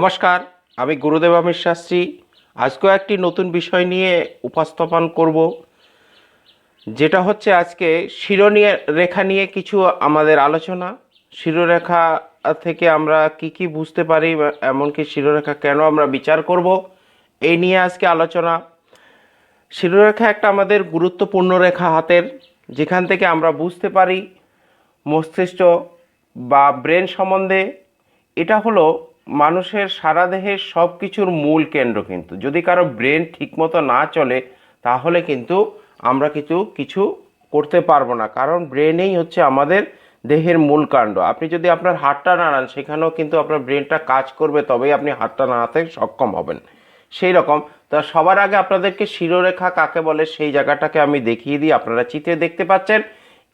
নমস্কার, আমি গুরুদেব আমির শাস্ত্রী। আজকেও একটি নতুন বিষয় নিয়ে উপস্থাপন করব, যেটা হচ্ছে আজকে শিরোনিয়ে রেখা নিয়ে কিছু আমাদের আলোচনা। শিরোরেখা থেকে আমরা কি কি বুঝতে পারি, এমনকি শিরোরেখা কেন আমরা বিচার করব, এই নিয়ে আজকে আলোচনা। শিরোরেখা একটা আমাদের গুরুত্বপূর্ণ রেখা হাতের, যেখান থেকে আমরা বুঝতে পারি মস্তিষ্ক বা ব্রেন সম্বন্ধে। এটা হলো মানুষের সারা দেহের সব কিছুর মূল কেন্দ্র কিন্তু। যদি কারও ব্রেন ঠিকমতো না চলে, তাহলে কিন্তু আমরা কিছু কিছু করতে পারব না। কারণ ব্রেনেই হচ্ছে আমাদের দেহের মূল কাণ্ড। আপনি যদি আপনার হাতটা নাড়ান, সেখানেও কিন্তু আপনার ব্রেনটা কাজ করবে, তবেই আপনি হাতটা নাড়াতে সক্ষম হবেন। সেই রকম। তা সবার আগে আপনাদেরকে শিরোরেখা কাকে বলে, সেই জায়গাটাকে আমি দেখিয়ে দিই। আপনারা চিত্রে দেখতে পাচ্ছেন,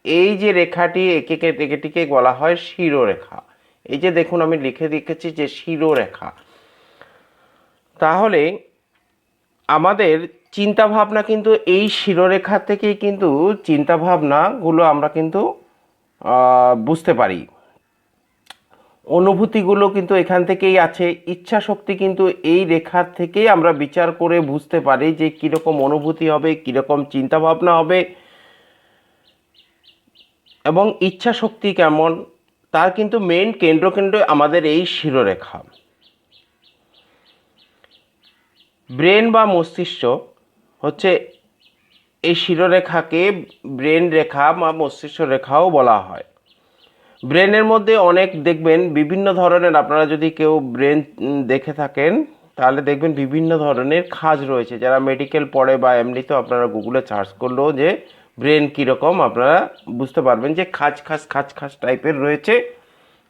এই যে রেখাটি একে, একেটিকে বলা হয় শিরোরেখা। এই যে দেখুন, আমি লিখে লিখেছি যে শিরোরেখা। তাহলে আমাদের চিন্তা ভাবনা কিন্তু এই শিরোরেখা থেকেই কিন্তু চিন্তা ভাবনাগুলো আমরা কিন্তু বুঝতে পারি। অনুভূতিগুলো কিন্তু এখান থেকেই আছে। ইচ্ছা শক্তি কিন্তু এই রেখার থেকেই আমরা বিচার করে বুঝতে পারি যে কীরকম অনুভূতি হবে, কীরকম চিন্তা ভাবনা হবে। এবং ইচ্ছা শক্তি কেমন? তার কিন্তু মেন কেন্দ্র কেন্দ্র আমাদের এই শিরোরেখা। ব্রেন বা মস্তিষ্ক হচ্ছে এই শিরোরেখাকে ব্রেন রেখা বা মস্তিষ্ক রেখাও বলা হয়। ব্রেনের মধ্যে অনেক দেখবেন বিভিন্ন ধরনের, আপনারা যদি কেউ ব্রেন দেখে থাকেন, তাহলে দেখবেন বিভিন্ন ধরনের খাজ রয়েছে। যারা মেডিকেল পড়ে বা এমনিতেও আপনারা গুগলে সার্চ করলেও যে ব্রেন কীরকম আপনারা বুঝতে পারবেন যে খাজ খাজ খাজ খাজ টাইপের রয়েছে।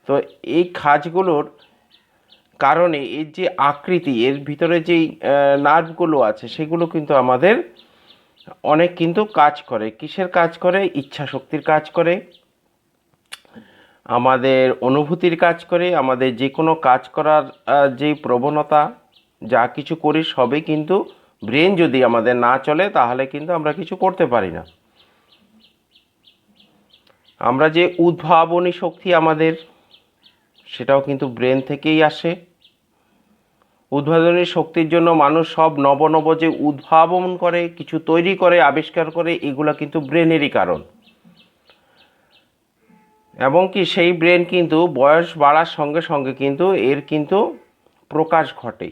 তো এই খাজগুলোর কারণে এর যে আকৃতি, এর ভিতরে যেই নার্ভগুলো আছে, সেগুলো কিন্তু আমাদের অনেক কিন্তু কাজ করে। কিসের কাজ করে? ইচ্ছা শক্তির কাজ করে। আমাদের অনুভূতির কাজ করে। আমাদের যে কোনো কাজ করার যে প্রবণতা, যা কিছু করি সবই কিন্তু ব্রেন যদি আমাদের না চলে, তাহলে কিন্তু আমরা কিছু করতে পারি না। আমরা যে উদ্ভাবনী শক্তি আমাদের, সেটাও কিন্তু ব্রেন থেকেই আসে। উদ্ভাবনী শক্তির জন্য মানুষ সব নব নব যে উদ্ভাবন করে, কিছু তৈরি করে, আবিষ্কার করে, এগুলো কিন্তু ব্রেনেরই কারণ। এবং কি সেই ব্রেন কিন্তু বয়স বাড়ার সঙ্গে সঙ্গে কিন্তু এর কিন্তু প্রকাশ ঘটে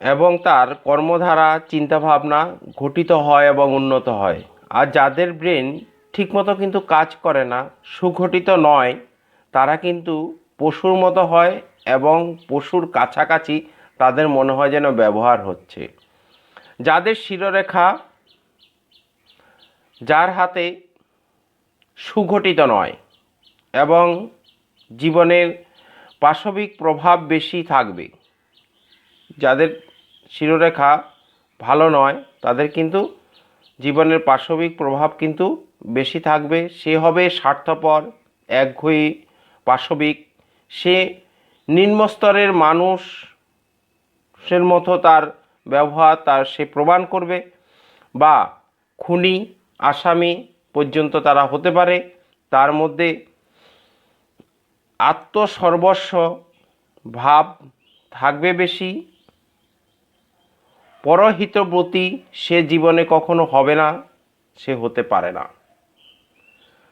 এবং তার কর্মধারা, চিন্তাভাবনা ঘটিত হয় এবং উন্নত হয়। আর যাদের ব্রেন ঠিকমতো কিন্তু কাজ করে না, সুঘটিত নয়। তারা কিন্তু পশুর মতো হয় এবং পশুর কাছাকাছি তাদের মনে হয় যেন ব্যবহার হচ্ছে। যাদের শিরোরেখা যার হাতে সুঘটিত নয় এবং জীবনের পাশবিক প্রভাব বেশি থাকবে, যাদের শিরোরেখা ভালো নয়, তাদের কিন্তু জীবনের পাশবিক প্রভাব কিন্তু বেশি থাকবে, সে হবে স্বার্থপর, একঘয়ী পাশবিক। সে নিম্নস্তরের মানুষের মতো তার ব্যবহার, তার সে প্রমাণ করবে। বা খুনি, আসামি পর্যন্ত তারা হতে পারে। তার মধ্যে আত্মসর্বস্ব ভাব থাকবে বেশি। পরহিতব্রতী সে জীবনে কখনো হবে না, সে হতে পারে না।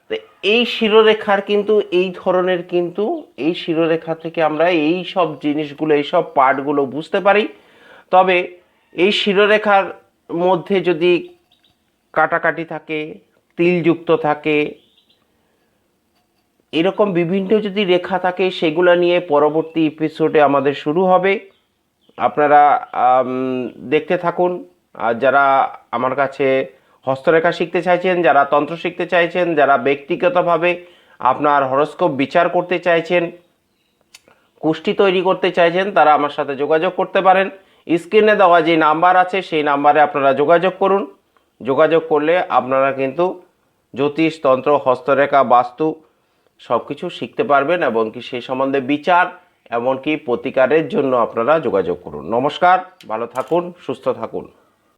তো এই শিরোরেখার কিন্তু, এই ধরনের কিন্তু, এই শিরোরেখা থেকে আমরা এই সব জিনিসগুলো, এই সব পার্টগুলো বুঝতে পারি। তবে এই শিরোরেখার মধ্যে যদি কাটাকাটি থাকে, তিলযুক্ত থাকে, এরকম বিভিন্ন যদি রেখা থাকে, সেগুলো নিয়ে পরবর্তী এপিসোডে আমাদের শুরু হবে। আপনারা দেখতে থাকুন। আর যারা আমার কাছে হস্তরেখা শিখতে চাইছেন, যারা তন্ত্র শিখতে চাইছেন, যারা ব্যক্তিগতভাবে আপনার হরস্কোপ বিচার করতে চাইছেন, কুষ্টি তৈরি করতে চাইছেন, তারা আমার সাথে যোগাযোগ করতে পারেন। স্ক্রিনে দেওয়া যে নাম্বার আছে, সেই নাম্বারে আপনারা যোগাযোগ করুন। যোগাযোগ করলে আপনারা কিন্তু জ্যোতিষ, তন্ত্র, হস্তরেখা, বাস্তু সব কিছু শিখতে পারবেন এবং কি সেই সম্বন্ধে বিচার এমনকি প্রতিকারের জন্য আপনারা যোগাযোগ করুন। নমস্কার, ভালো থাকুন, সুস্থ থাকুন।